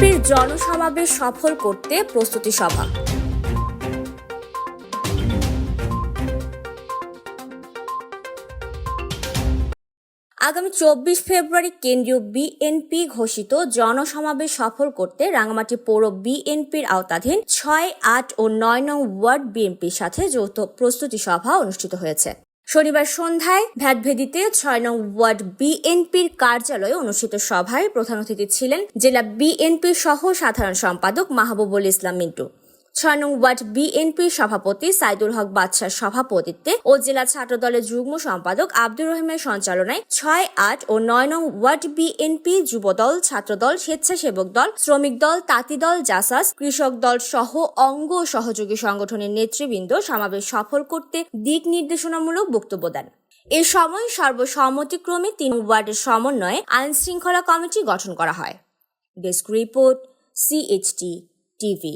বিএনপির জনসমাবেশ সফল করতে প্রস্তুতি সভা। আগামী চব্বিশ ফেব্রুয়ারি কেন্দ্রীয় বিএনপি ঘোষিত জনসমাবেশ সফল করতে রাঙামাটি পৌর বিএনপির আওতাধীন ছয়, আট ও নয় নং ওয়ার্ড বিএনপির সাথে যৌথ প্রস্তুতি সভা অনুষ্ঠিত হয়েছে। শনিবার সন্ধ্যায় ভ্যাটভেদিতে ছয় নং ওয়ার্ড বিএনপির কার্যালয়ে অনুষ্ঠিত সভায় প্রধান অতিথি ছিলেন জেলা বিএনপি সহ সাধারণ সম্পাদক মাহবুবুল ইসলাম মিন্টু। ছয় নং ওয়ার্ড বিএনপির সভাপতি সাইদুল হক বাদশার সভাপতিত্বে ও জেলা ছাত্রদলের যুগ্ম সম্পাদক আব্দুর রহিমের সঞ্চালনায় ছয় আট ও নয় নং ওয়ার্ড বিএনপি যুবদল, ছাত্রদল, স্বেচ্ছাসেবক দল, শ্রমিক দল, তাঁতি দল, জাসাস, কৃষক দল সহ অঙ্গ সহযোগী সংগঠনের নেতৃবৃন্দ সমাবেশ সফল করতে দিক নির্দেশনামূলক বক্তব্য দেন। এ সময় সর্বসম্মতিক্রমে তিন ওয়ার্ডের সমন্বয়ে আইন শৃঙ্খলা কমিটি গঠন করা হয়। Desk report CHT TV